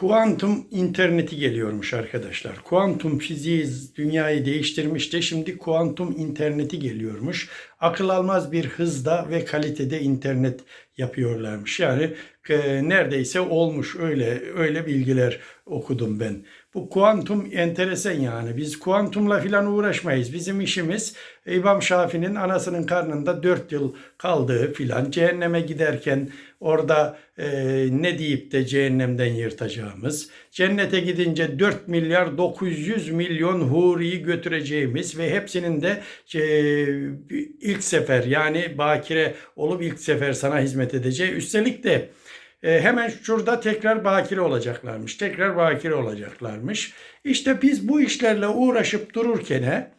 Kuantum interneti geliyormuş arkadaşlar. Kuantum fiziği dünyayı değiştirmişti. Şimdi kuantum interneti geliyormuş. Akıl almaz bir hızda ve kalitede internet yapıyorlarmış. Yani e, neredeyse olmuş öyle öyle bilgiler okudum ben. Bu kuantum enteresan yani. Biz kuantumla filan uğraşmayız. Bizim işimiz İmam Şafii'nin anasının karnında 4 yıl kaldığı filan cehenneme giderken orada e, ne deyip de cehennemden yırtacağımız, cennete gidince 4 milyar 900 milyon huriyi götüreceğimiz ve hepsinin de e, ilk sefer yani bakire olup ilk sefer sana hizmet edeceği. Üstelik de e, hemen şurada tekrar bakire olacaklarmış. Tekrar bakire olacaklarmış. İşte biz bu işlerle uğraşıp dururken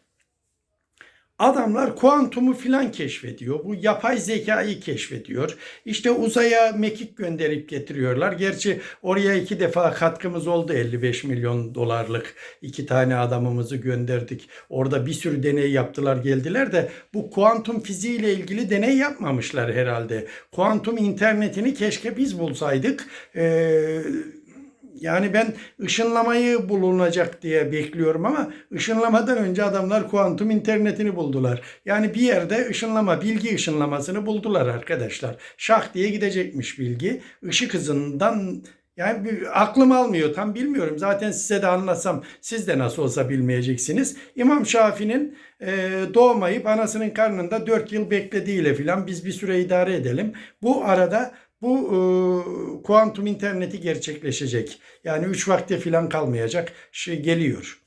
adamlar kuantumu filan keşfediyor. Bu yapay zekayı keşfediyor. İşte uzaya mekik gönderip getiriyorlar. Gerçi oraya iki defa katkımız oldu 55 milyon dolarlık. iki tane adamımızı gönderdik. Orada bir sürü deney yaptılar geldiler de bu kuantum fiziği ile ilgili deney yapmamışlar herhalde. Kuantum internetini keşke biz bulsaydık. Eee yani ben ışınlamayı bulunacak diye bekliyorum ama ışınlamadan önce adamlar kuantum internetini buldular. Yani bir yerde ışınlama, bilgi ışınlamasını buldular arkadaşlar. Şah diye gidecekmiş bilgi. Işık hızından yani bir, aklım almıyor tam bilmiyorum. Zaten size de anlatsam siz de nasıl olsa bilmeyeceksiniz. İmam Şafii'nin e, doğmayıp anasının karnında 4 yıl beklediğiyle filan biz bir süre idare edelim. Bu arada bu e, kuantum interneti gerçekleşecek. Yani 3 vakte filan kalmayacak. Şey geliyor.